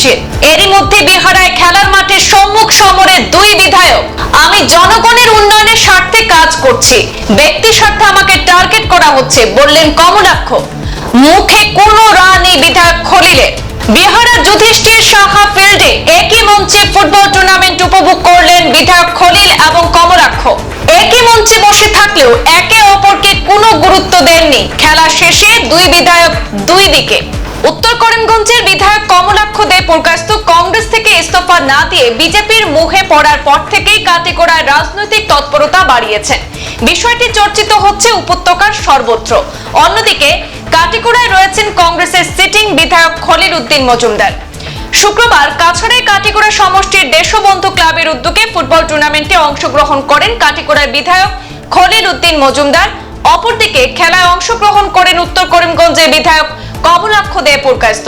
অনিশ্চিত এরই মধ্যে বিহারায় খেলার মাঠে সম্মুখ সমরে দুই বিধায়ক। আমি জনগণের উন্নয়নের স্বার্থে কাজ করছি। ব্যক্তি স্বার্থে আমাকে টার্গেট করা হচ্ছে, বললেন কমলাক্ষ। মুখে কোনো রা বিধায়ক খলিলের বিহারের যুধিষ্ঠির সাহা ফিল্ডে একই মঞ্চে ফুটবল টুর্নামেন্ট উপভোগ করলেন বিধায়ক খলিল এবং কমলাক্ষ। একই মঞ্চে বসে থাকলেও একে অপরকে কোনো গুরুত্ব দেননি। খেলা শেষে দুই বিধায়ক দুই দিকে। উত্তর করিমগঞ্জের বিধায়ক কমলাক্ষ দে পুরকাস্ত কংগ্রেস থেকে ইস্তফা না দিয়ে বিজেপির মুখে পড়ার পর থেকেই কাটিগড়ায় রাজনৈতিক তৎপরতা বাড়িয়েছেন। বিষয়টি চর্চিত হচ্ছে উপত্যকার সর্বত্র। অন্যদিকে কাটিগড়ায় রয়েছেন কংগ্রেসের সিটিং বিধায়ক খলিল উদ্দিন মজুমদার। শুক্রবার কাছাড়ের কাটিগড়া সমষ্টির দেশবন্ধু ক্লাবের উদ্যোগে ফুটবল টুর্নামেন্টে অংশগ্রহণ করেন কাটিগড়ার বিধায়ক খলিল উদ্দিন মজুমদার। অপরদিকে খেলায় অংশগ্রহণ করেন উত্তর করিমগঞ্জের বিধায়ক কমলাক্ষ দে পুরকাস্ত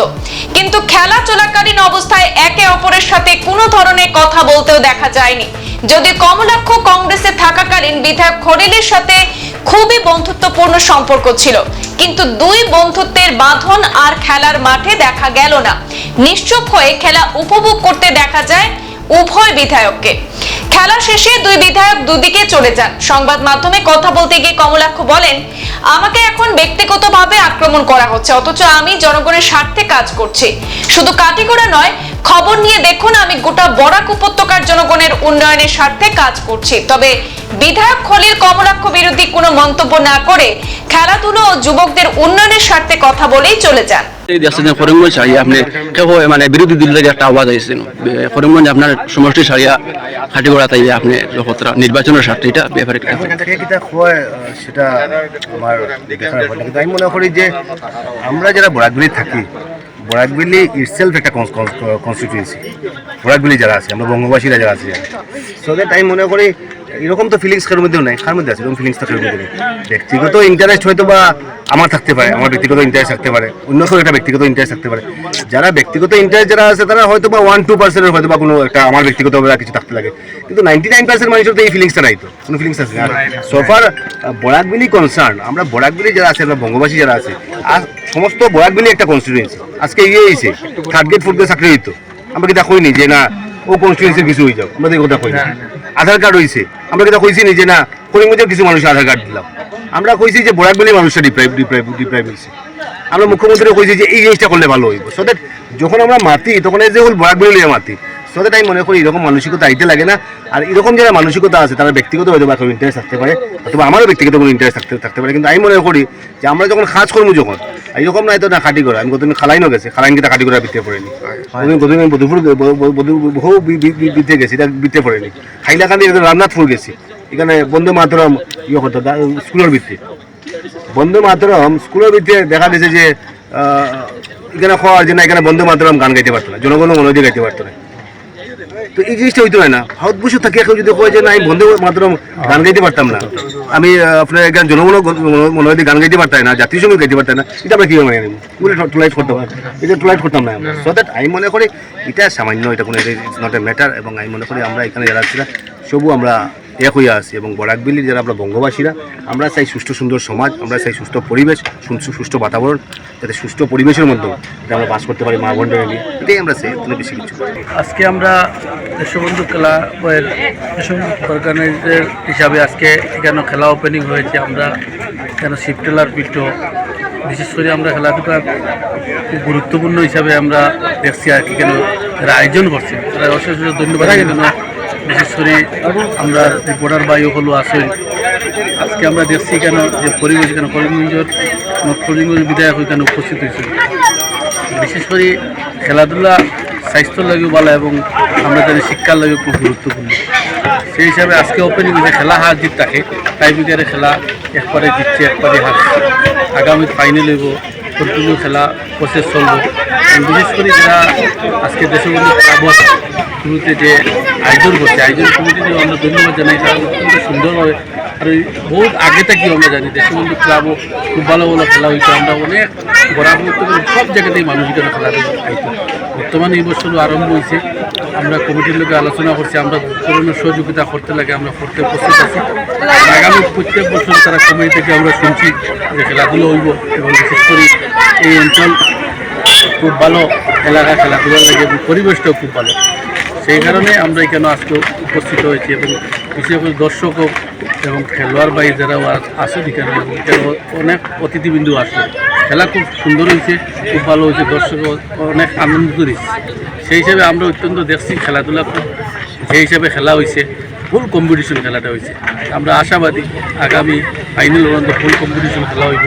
কিন্তু খেলা চলাকালীন অবস্থায় একে অপরের সাথে কোনো ধরনের কথা বলতেও দেখা যায়নি। যদি কমলাক্ষ কংগ্রেসে থাকাকালীন বিধায়ক খলিলের সাথে খুবই বন্ধুত্বপূর্ণ সম্পর্ক ছিল। কিন্তু দুই বন্ধুত্বের বাঁধন আর খেলার মাঠে দেখা গেল না। নিশ্চুপ হয়ে খেলা উপভোগ করতে দেখা যায় উভয় বিধায়ককে। খেলা শেষে দুই বিধায়ক দুদিকে চলে যান। সংবাদ মাধ্যমে কথা বলতে গিয়ে কমলাক্ষ বলেন, আমাকে এখন ব্যক্তিগতভাবে আক্রমণ করা হচ্ছে, অথচ আমি জনগণের স্বার্থে কাজ করছি। শুধু কাটিগড়া নয় খবর নিয়ে দেখুন আমি গোটা বরাক উপত্যকার জনগণের উন্নয়নের স্বার্থে কাজ করছি। তবে বিধায়ক খলিল কমলাক্ষ বিরোধী কোনো মন্তব্য না করে খেলাধুলো ও যুবকদের উন্নয়নের স্বার্থে কথা বলেই চলে যান। করিমগঞ্জ আপনি মানে বিরোধী দলের একটা আওয়াজ আইসেন করিমগঞ্জ আপনার সমষ্টি ছাড়িয়া খাটিগড়া তাই আপনি লক্ষতরা নির্বাচনের স্বার্থে এটা ব্যাপারে কি এখন থেকে কিটা হয় আহ, সেটা আমার আমি মনে করি যে যারা বরাকবিলি থাকি বরাকবিলি ইটসেলফ একটা কনস্টিটিউয়েন্সি বরাকবিলি যারা আছে, আমরা বঙ্গবাসীরা যারা আছে। সো দ্যাট আমি মনে করি এরকম তো ফিলিংস কারোর মধ্যেও নাই, কার মধ্যে আছে? এরকম ফিলিংস মধ্যে ব্যক্তিগত ইন্টারেস্ট হয়তো বা আমার থাকতে পারে, আমার ব্যক্তিগত ইন্টারেস্ট থাকতে পারে, অন্য কেউ একটা ব্যক্তিগত ইন্টারেস্ট থাকতে পারে। যারা ব্যক্তিগত ইন্টারেস্ট যারা আছে, তারা হয়তো বা ওয়ান টু পার্সেন্টের হয়তো বা কোনো একটা আমার ব্যক্তিগত কিছু থাকতে লাগে। কিন্তু নাইনটি নাইন পার্সেন্ট মানুষের তো এই ফিলিংসটা নাই তো, কোনো ফিলিংস আছে? না সোফার বরাকবিলি কনসার্ন আমরা বরাকবিলি যারা আছে, আমরা বঙ্গবাসী যারা আছে, আর সমস্ত বরাকবিলি একটা কনস্টিটুয়েন্সি আজকে ইয়ে হয়েছে থার্ড গ্রেড ফোর্থ গেট চাকরি হইতো। আমরা কিন্তু কইনি যে না ও কনস্টিটুয়েন্সির কিছু হয়ে যাও আমরা তো কথা কই না আধার কার্ড হয়েছে আমরা কিন্তু কইছি নি যে না করিমগঞ্জের কিছু মানুষ আধার কার্ড দিলাম। আমরা কইছি যে বরাকবিলি মানুষটা ডিপ্রাইভ ডিপ্রাইভ ডিপ্রাইভ হয়েছে আমরা মুখ্যমন্ত্রী কইছি যে এই জিনিসটা করলে ভালো হইব। সো দ্যাট যখন আমরা মাতি তখন এই যে হল বরাকবিলি মাতি। দ্যাট আমি মনে করি এরকম মানসিকতা আইতে লাগে না। আর এরকম যারা মানসিকতা আছে তারা ব্যক্তিগত হয়তো বা ইন্টারেস্ট থাকতে পারে অথবা আমারও ব্যক্তিগত কোনো ইন্টারেস্ট থাকতে থাকতে পারে। কিন্তু আমি মনে করি যে আমরা যখন কাজ করব যখন এরকম নাই তো না খাটি করা আমি কতদিন খালাইনও গেছে খালাইন কিটা খাটি করার ভিতরে পড়েনি। কতদিন কতদিন বধুপুর বহু বিতে গেছি এটা বিতে পড়েনি। হাইলাকান্দি রামনাথপুর গেছি এখানে বন্ধু মাতরম ইয়ে করতো স্কুলের ভিত্তি বন্ধু মাতরম স্কুলের ভিতরে দেখা গেছে যে এখানে খাওয়ার জন্য এখানে বন্ধু মাতরম গান গাইতে পারতো না জনগণ মনে দিয়ে গাইতে পারতো না। তো এই জিনিসটা হইতে হয় না। ভারতবর্ষ থাকি এখন যদি হয় যে না, আমি বন্ধু মাত্র গান গাইতে পারতাম না। আমি আপনার একজন জনগণ মনে হয় গান গাইতে পারতাম না জাতীয় সংগীত গাইতে পারতাম না। এটা আমরা কীভাবে মানে বলে টুলাইট করতাম এটা টুলাইট করতাম না সো দ্যাট আমি মনে করি, এটা সামান্য, এটা কোনো নট এ ম্যাটার এবং আমি মনে করি আমরা এখানে যারা ছিলাম সবু আমরা এক হইয়া আছি এবং বরাকবিলির যারা আমরা বঙ্গবাসীরা আমরা চাই সুষ্ঠু সুন্দর সমাজ আমরা চাই সুস্থ পরিবেশ সুস্থ- সুস্থ বাতাবরণ যাতে সুস্থ পরিবেশের মধ্যে যাতে আমরা বাস করতে পারি মা বোনদের নিয়ে। এটাই আমরা চাই থেকে বেশি কিছু আজকে আমরা দেশবন্ধু ক্লাবের অর্গানাইজার হিসাবে আজকে এখানে খেলা ওপেনিং হয়েছে। আমরা এখানে শিবটেলার পিঠ বিশেষ করে আমরা খেলাধুলা খুব গুরুত্বপূর্ণ হিসাবে আমরা দেখছি আর কি কেন এরা আয়োজন করছে। তারা অশেষ ধন্যবাদ। বিশেষ করে আমরা রিপোর্টার বায়ু হলো আসেন আজকে আমরা দেখছি কেন যে পরিবেশ কেন করিমগঞ্জের করিমগঞ্জ বিধায়ক এখানে উপস্থিত হয়েছিল বিশেষ করে খেলাধুলা স্বাস্থ্যর লাগেও ভালো এবং আমরা জানি শিক্ষার লাগেও খুব গুরুত্বপূর্ণ। সেই হিসাবে আজকে ওপেনিং যে খেলা হার জিত থাকে টাইব্রেকারে খেলা, একবারে জিতছে, একবারে হারছে আগামী ফাইনাল হইব কন্টিনিউ খেলা প্রসেস চলব। বিশেষ করে যারা আজকে দেশবন্ধু ক্লাবত শুরুতে যে আয়োজন করছে, আয়োজন কমিটিকেও আমরা ধন্যবাদ জানাই, কারণ অত্যন্ত সুন্দরভাবে, আর এই বহুত আগে থেকেই আমরা জানি, দেশবন্ধু ক্লাবও খুব ভালো ভালো খেলা হইতো আমরা অনেক বড়া সব জায়গাতেই মানুষ এখানে খেলা খাইতো বর্তমানে এই বছরও আরম্ভ হয়েছে, আমরা কমিটির লোকে আলোচনা করছি, আমরা ধরনের সহযোগিতা করতে লাগে, আমরা করতে প্রস্তুত আছি। আগামী প্রত্যেক বছর তারা কমিটি থেকে আমরা শুনছি যে খেলাধুলো হইব এবং বিশেষ করে এই অঞ্চল খুব ভালো এলাকা খেলাধুলার লাগে পরিবেশটাও খুব ভালো। সেই কারণে আমরা এখানে আজকে উপস্থিত হয়েছি এবং বিশেষ করে দর্শক হোক এবং খেলোয়াড় বাই যারাও আসেন এখানে অনেক অতিথিবিন্দু আসলো। খেলা খুব সুন্দর হয়েছে, খুব ভালো হয়েছে, দর্শক অনেক আনন্দিত দিচ্ছে সেই হিসাবে আমরা অত্যন্ত দেখছি খেলাধুলা খুব। যে হিসাবে খেলা হয়েছে ফুল কম্পিটিশন খেলাটা হয়েছে। আমরা আশাবাদী আগামী ফাইনাল পর্যন্ত ফুল কম্পিটিশন খেলা হইব।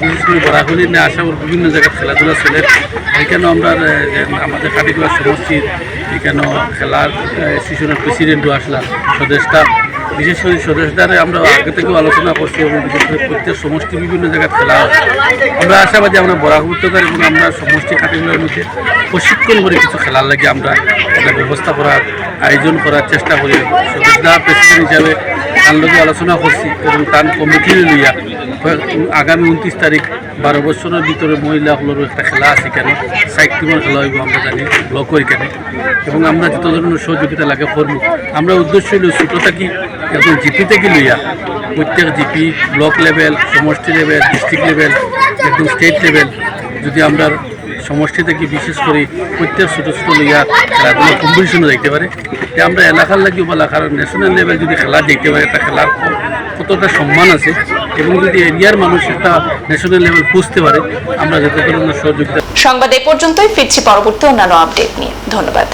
বিশেষ করে বরাকলির নিয়ে আশাবাদ বিভিন্ন জায়গায় খেলাধুলা চলে। এখানেও আমরা আমাদের কাটিগুলা সমষ্টির এখানেও খেলার সিজনের প্রেসিডেন্টও আসলাম স্বদেশটা, বিশেষ করে স্বদেশদারে আমরা আগে থেকেও আলোচনা করছি এবং বিশেষ করে প্রত্যেক সমষ্টি বিভিন্ন জায়গায় খেলা হয়। আমরা আশাবাদী আমরা বরাক এবং আমরা সমষ্টি কাটিগুলোর মধ্যে প্রশিক্ষণ করে কিছু খেলার লাগে আমরা একটা ব্যবস্থা করার, আয়োজন করার চেষ্টা করি। স্বদেশদা প্রেসিডেন্ট হিসাবে তার লগে আলোচনা করছি এবং তার কমিটি লইয়া আগামী উনত্রিশ তারিখ বারো বছরের ভিতরে মহিলাগুলোর একটা খেলা আছে কেন? সাইড খেলা হইব আমরা জানি, ব্লক কেন? এবং আমরা যত ধরনের সহযোগিতা লাগে করব। আমরা উদ্দেশ্য হইল ছোটো থাকি একদম জিপি থেকে লইয়া প্রত্যেক জিপি ব্লক লেভেল, সমষ্টি লেভেল, ডিস্ট্রিক্ট লেভেল, একদম স্টেট লেভেল, যদি আমরা সমষ্টি থেকে বিশেষ করে প্রত্যেক ছোটো ছোটো লইয়া খেলাধুলা কম্পিটিশনে যাইতে পারে। তে আমরা এলাকার লাগিও বলা, কারণ ন্যাশনাল লেভেল যদি খেলা যাইতে পারে, একটা খেলার কতটা সম্মান আছে এবং যদি এরিয়ার মানুষ একটা ন্যাশনাল লেভেল বুঝতে পারে, আমরা যত সহযোগিতা সংবাদ এ পর্যন্তই, ফিরছি পরবর্তী অন্যান্য আপডেট নিয়ে। ধন্যবাদ।